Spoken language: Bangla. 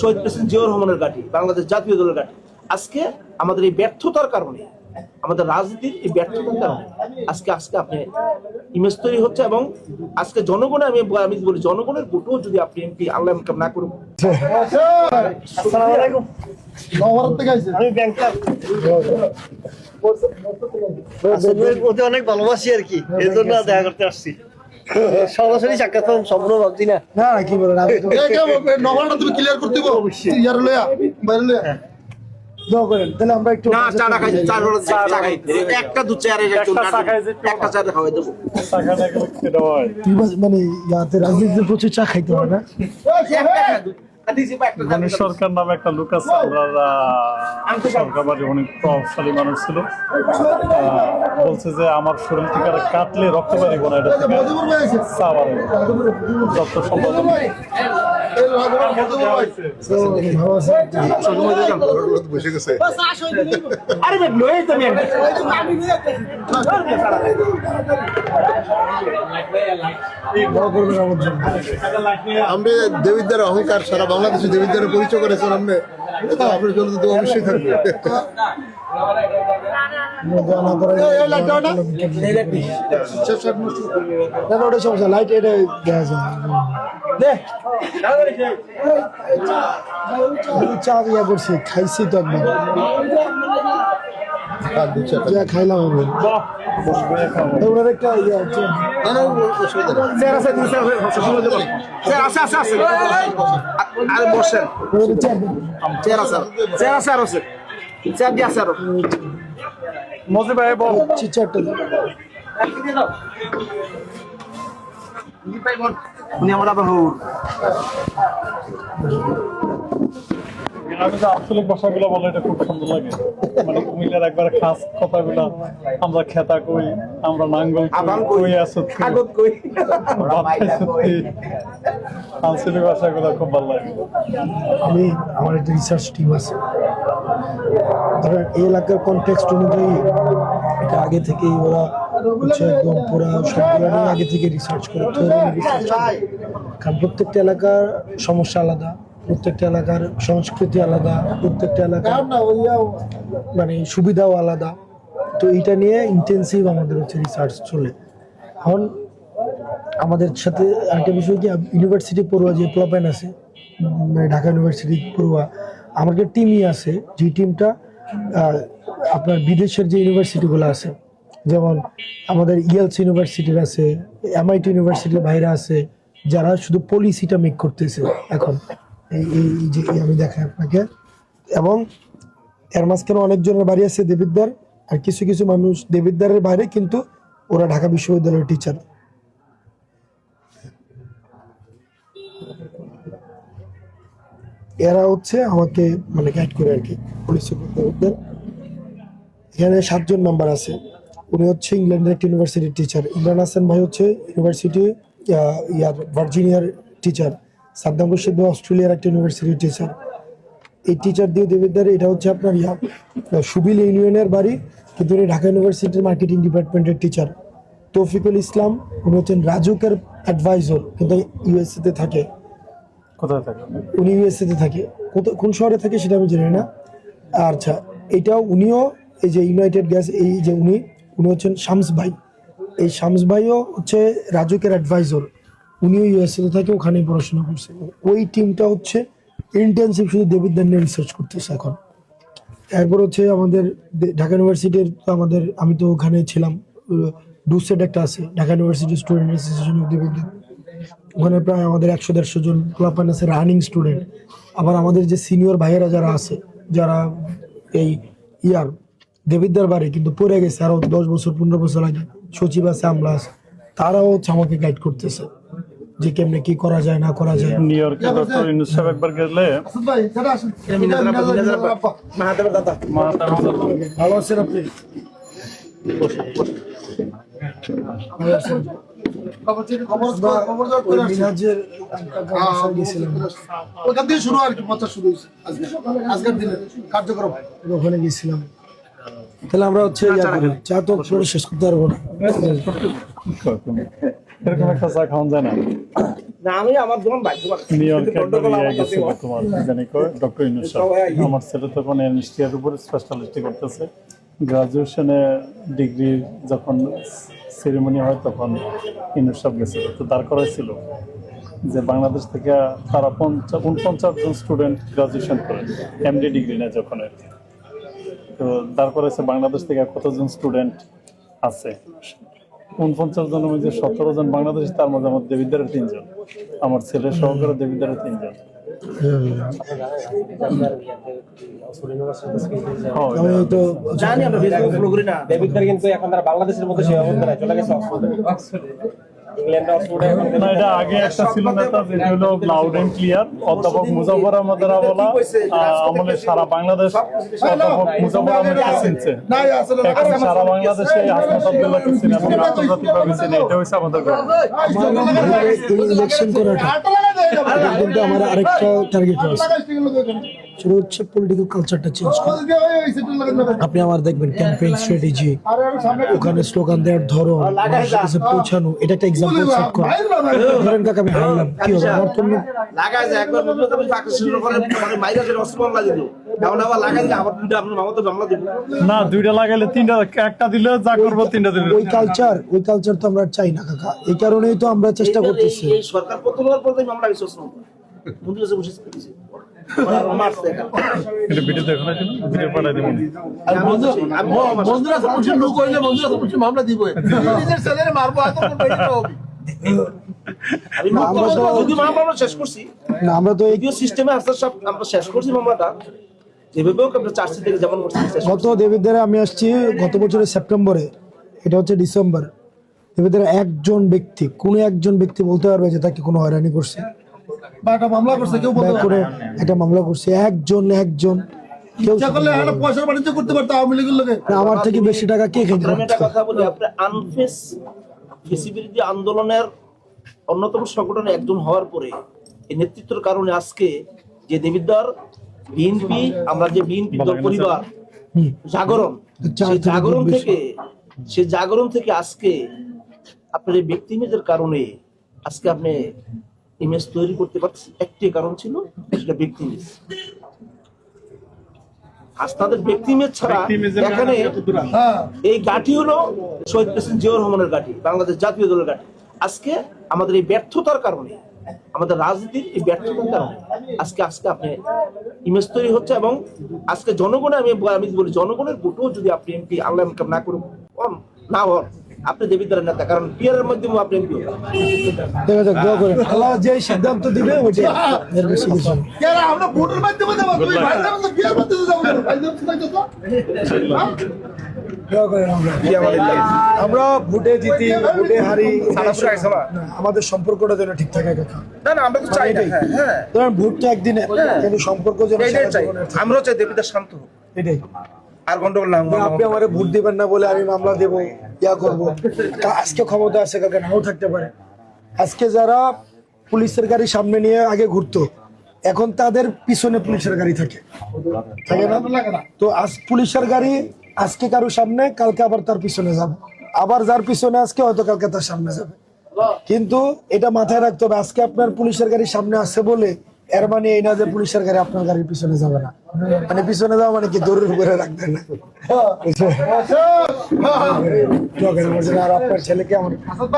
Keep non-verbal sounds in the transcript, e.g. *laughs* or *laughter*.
শহীদ প্রেসিডেন্ট জিয়াউর রহমানের ঘাঁটি, বাংলাদেশ জাতীয় দলের ঘাঁটি। আজকে আমাদের এই ব্যর্থতার কারণে, আমাদের রাজনীতির এই ব্যর্থতার কারণে আজকে আজকে আপনি ইমেজ তৈরি হচ্ছে এবং আজকে জনগণে আমি আমি বলি, জনগণের ভোটও যদি আপনি এমপি আল্লাহ ইনকাম না করুন অনেক ভালোবাসি আর কি এই জন্য দেখা করতে আসছি। সরাসরি সাক্ষাৎ স্বপ্ন ভাবছি না। না না কি বলেন নভালটা তুমি ক্লিয়ার করতে দিব? ইয়ার লয়া বাইরে লয়া করেন তাহলে আমরা একটু না চাটা খাই চা চা খাই। একটা দু একটা চা খাওয়াই দেবো। মানে ইয়াতে রাজনীতিতে প্রচুর চা খাইতে হবে না? মানে সরকার নামে একটা লোক আছে আমরা সরকার অনেক প্রভাবশালী মানুষ ছিল। বলছে যে আমার শরীর থেকে কাটলে রক্ত বাড়িব না এটা থেকে চা বাড়িব যত সম্ভব লয়ে আমি দেবিদ্যার অহংকার সারা বাংলাদেশে দেবিদ্যার পরিচয় করেছেন এটা আপনার জন্য তো অবশ্যই থাকবে। ওটা সমস্যা লাইট এটা দেওয়া যায় চা ইয়া করছি খাইছি তো একবার। যা খাইলাম আমি ওনার একটা ইয়া নেই। স্যার আছে স্যার আছে আছে আছে আরে বসেন চেয়ার আছে আছে আছে আছে মজি ভাই বল। চিচারটা উনি আমার আবার হউর আমি যে আঞ্চলিক ভাষাগুলো বলে এটা খুব সুন্দর লাগে। মানে কুমিল্লার একবার খাস কথাগুলো আমরা খেতা কই আমরা নাঙ্গল কই আছো কই আঞ্চলিক ভাষাগুলো খুব ভালো লাগে। আমি আমার একটা রিসার্চ টিম আছে। ধরেন এই এলাকার কনটেক্সট অনুযায়ী এটা আগে থেকেই ওরা হচ্ছে একদম পুরো সবগুলো আগে থেকে রিসার্চ করে কারণ প্রত্যেকটা এলাকার সমস্যা আলাদা, প্রত্যেকটা এলাকার সংস্কৃতি আলাদা, প্রত্যেকটা এলাকার মানে সুবিধাও আলাদা। তো এইটা নিয়ে ইন্টেন্সিভ আমাদের হচ্ছে রিসার্চ চলে। এখন আমাদের সাথে একটা বিষয় কি ইউনিভার্সিটি পড়ুয়া যে প্লাপেন আছে মানে ঢাকা ইউনিভার্সিটি পড়ুয়া আমাদের টিমই আছে, যে টিমটা আপনার বিদেশের যে ইউনিভার্সিটিগুলো আছে, যেমন আমাদের ইয়েলস ইউনিভার্সিটির আছে এমআইটি ইউনিভার্সিটির বাইরে আছে, যারা শুধু পলিসিটা মেক করতেছে এখন। এই যে আমি দেখাই আপনাকে। এবং এর মাঝখানে অনেকজনের বাড়ি আছে দেবিদ্দার আর কিছু কিছু মানুষ দেবিদ্দারের বাইরে, কিন্তু ওরা ঢাকা বিশ্ববিদ্যালয়ের টিচার এরা হচ্ছে আমাকে মানে গাইড করে আর কি পুলিশ সুপারভাইজার এখানে সাতজন মেম্বার আছে। উনি হচ্ছে ইংল্যান্ডের একটা ইউনিভার্সিটির টিচার ইমরান হাসান ভাই হচ্ছে ইউনিভার্সিটি ইয়ার ভার্জিনিয়ার টিচার সাদ্দাম রশিদ ভাই অস্ট্রেলিয়ার একটা ইউনিভার্সিটির টিচার এই টিচার দিয়ে দেবিদ্দার এটা হচ্ছে আপনার ইয়া সুবিল ইউনিয়নের বাড়ি। কিন্তু উনি ঢাকা ইউনিভার্সিটির মার্কেটিং ডিপার্টমেন্টের টিচার তৌফিকুল ইসলাম, উনি হচ্ছেন রাজুকের অ্যাডভাইজর কিন্তু ইউএসএ তে থাকে। কোথায় থাকে? উনি ইউএসএ তে থাকে কোন শহরে থাকে সেটা আমি জানি না। আচ্ছা এটাও উনিও এই যে ইউনাইটেড গ্যাস এই যে উনি উনি হচ্ছেন শামস ভাই। এই শামস ভাইও হচ্ছে রাজুকের অ্যাডভাইজর উনিও ইউএসএ তে থাকে, ওখানেই পড়াশোনা করছে। ওই টিমটা হচ্ছে ইন্টেন্সিভ শুধু দেবিদ্যান নিয়ে রিসার্চ করতেছে এখন। এরপর হচ্ছে আমাদের ঢাকা ইউনিভার্সিটির আমাদের, আমি তো ওখানে ছিলাম। ডুসেট একটা আছে, Dhaka university student association of দেবিদ্যান ওখানে প্রায় আমাদের একশো দেড়শো জন ক্লাবান আছে রানিং স্টুডেন্ট। আবার আমাদের যে সিনিয়র ভাইয়েরা যারা আছে যারা এই ইয়ার দেবিদ্যার বাড়ি কিন্তু পড়ে গেছে আরও দশ বছর পনেরো বছর আগে সচিব আছে আমলা আছে তারাও হচ্ছে আমাকে গাইড করতেছে যে কেমনে কি করা যায় না করা যায়। নিউ ইয়র্কে ডক্টর ইউনুস সাহেব একবার গেলে ভালো আছেন আপনি? ভালো আছেন? ওই মিনাজের বাসায় গেছিলাম। ওখান থেকে শুরু আর কি প্রচার শুরু হয়েছে। আজকের দিনে কার্যক্রম। ওখানে গেছিলাম। তাহলে আমরা হচ্ছে চা তো শেষ করতে পারব না। এরকম একটা চা খাওয়া যায় না? না আমি আমার যখন ডক্টর ইউনুস ছেলে তখন এনএসটিআর উপরে স্পেশালিস্টি করতেছে। গ্রাজুয়েশনে ডিগ্রি যখন সেরেমনি হয় তখন ইউনুস সাহেব গেছিল। তো দাঁড় করাইছিল যে বাংলাদেশ থেকে তারা পঞ্চাশ উনপঞ্চাশ জন স্টুডেন্ট গ্রাজুয়েশন করে এমডি ডিগ্রি নেয় যখন আর কি। তো দাঁড় করাইছে বাংলাদেশ থেকে কতজন স্টুডেন্ট আছে? উনপঞ্চাশ জনের মধ্যে সতেরো জন বাংলাদেশ, তার মধ্যে আমার দেবিদ্বারের তিনজন। আমার ছেলে সহকারে দেবিদ্বারের তিনজন। আমি তো জানি আমরা ফেসবুকে ফলো করি না। ডেভিডদের কিন্তু এখন তারা বাংলাদেশের মধ্যে অবস্থা চলে গেছে অক্সফোর্ডে। না এটা আগে একটা ছিল নেতা যেটা হলো লাউড এন্ড ক্লিয়ার অধ্যাপক মুজাফর আহমদ রাওয়ালা আমলে সারা বাংলাদেশ অধ্যাপক মুজাফর আহমদকে চিনছে এখন সারা বাংলাদেশে হাসনাত আব্দুল্লাহকে চিনে এবং আন্তর্জাতিকভাবে চিনে এটা হচ্ছে আমাদের ইলেকশন করাটা কিন্তু আমার আরেকটা টার্গেট আছে সেটা হচ্ছে পলিটিক্যাল কালচারটা চেঞ্জ করা। আপনি আমার দেখবেন ক্যাম্পেইন স্ট্র্যাটেজি ওখানে স্লোগান দেওয়ার ধরন মানুষের কাছে পৌঁছানো এটা একটা এক্সাম্পল সেট করা। ধরেন কাকা আমি হারলাম কি হবে? আমার তো যায় একবার পাকিস্তানের ওখানে মানে মাইরা দিল না দুইটা লাগাইলে তিনটা একটা দিলে যা করব তিনটা দিলে। ওই কালচার ওই কালচার তো আমরা চাই না কাকা। এই কারণেই তো আমরা চেষ্টা করতেছি। সরকার পতন হওয়ার পর বসে মারছে এটা ভিডিও দেখো *laughs* না ভিডিও পাঠাই দেবো আমি বলছি, আমি বড় মারছে। বন্ধুরা পুলিশের লোক হইলে বন্ধুরা পুলিশের মামলা দিব নিজের ছেলের মারবো আদর হবে। আমরা তো- যদি মামলা আমরা শেষ করছি আমরা তো এই সিস্টেমে আস্তে সব আমরা শেষ করছি মামলাটা যেভাবে হোক আমরা চার্জশিট থেকে যেমন করছি শেষ করছি। গত দেবীদ্বারে আমি আসছি গত বছরের সেপ্টেম্বরে এটা হচ্ছে ডিসেম্বর দেবীদ্বারে একজন ব্যক্তি কোনো একজন ব্যক্তি বলতে পারবে যে তাকে কোনো হয়রানি করছে বা একটা মামলা করছে কেউ বলতে করে একটা মামলা করছে। একজন একজন কেউ ইচ্ছা করলে একটা পয়সার বাণিজ্য করতে পারতো আওয়ামী লীগের লোকে। না, আমার থেকে বেশি টাকা কে খেতে আমি একটা কথা বলি আপনি আনফেস কৃষি বিরোধী আন্দোলনের অন্যতম সংগঠনে একজন হওয়ার পরে এই নেতৃত্বের কারণে আজকে যে দেবিদ্বার বিএনপি আমরা যে বিএনপি দল পরিবার জাগরণ সেই থেকে জাগরণ থেকে সে জাগরণ থেকে আজকে আপনার এই ব্যক্তি ইমেজের কারণে আজকে আপনি ইমেজ তৈরি করতে পারছি একটি কারণ ছিল সেটা ব্যক্তি ইমেজ আপনাদের ব্যক্তি ইমেজ ছাড়া এখানে হ্যাঁ। এই গাঠি হলো শহীদ প্রেসিডেন্ট জিয়াউর রহমানের গাঠি বাংলাদেশ জাতীয় দলের গাঠি। আজকে আমাদের এই ব্যর্থতার কারণে আমাদের রাজনীতির এই ব্যর্থতার কারণে আজকে আজকে আপনি ইমেজ তৈরি হচ্ছে এবং আজকে জনগণে আমি আমি বলি জনগণের ভোটও যদি আপনি এমপি আল্লাহ ইনকাম না করুন না হন আপনি দেবিদ্বারের নেতা কারণ পিয়ারের মাধ্যমে আপনি এমপি দেখা যাক দোয়া করেন। আল্লাহ যে সিদ্ধান্ত দিবে ওইটাই। এর বেশি কিছু আমরা ভোটের মাধ্যমে দেবো? তুমি ভাইদের মাধ্যমে ভাইদের করেন আমরা। আমরা ভোটে জিতি ভোটে হারি। আমাদের সম্পর্কটা যেন ঠিক থাকে কাকা না না আমরা তো চাই না। হ্যাঁ হ্যাঁ। ধরেন ভোট তো একদিনে কিন্তু সম্পর্ক যেন আমরাও চাই দেবিদার শান্ত হোক। এটাই। আর গন্ডগোল না আপনি আমারে ভোট দিবেন না বলে আমি মামলা দেব, ইয়া করব। আজকে ক্ষমতা আছে কাকা? নাও থাকতে পারে। আজকে যারা পুলিশের গাড়ি সামনে নিয়ে আগে ঘুরতো, এখন তাদের পিছনে পুলিশের গাড়ি থাকে। থাকে না? তো আজ পুলিশের গাড়ি আজকে কারও সামনে, কালকে আবার তার পিছনে যাবে। আবার যার পিছনে আজকে, হয়তো কালকে তার সামনে যাবে। কিন্তু এটা মাথায় রাখতে হবে, আজকে আপনার পুলিশের গাড়ি সামনে আছে বলে এর মানে এই না যে পুলিশের গাড়ি আপনার গাড়ির পিছনে যাবে না। মানে পিছনে যাওয়া মানে কি দৌড়ের উপরে রাখবেন না? *laughs* দোয়া আর আপনার ছেলেকে আমার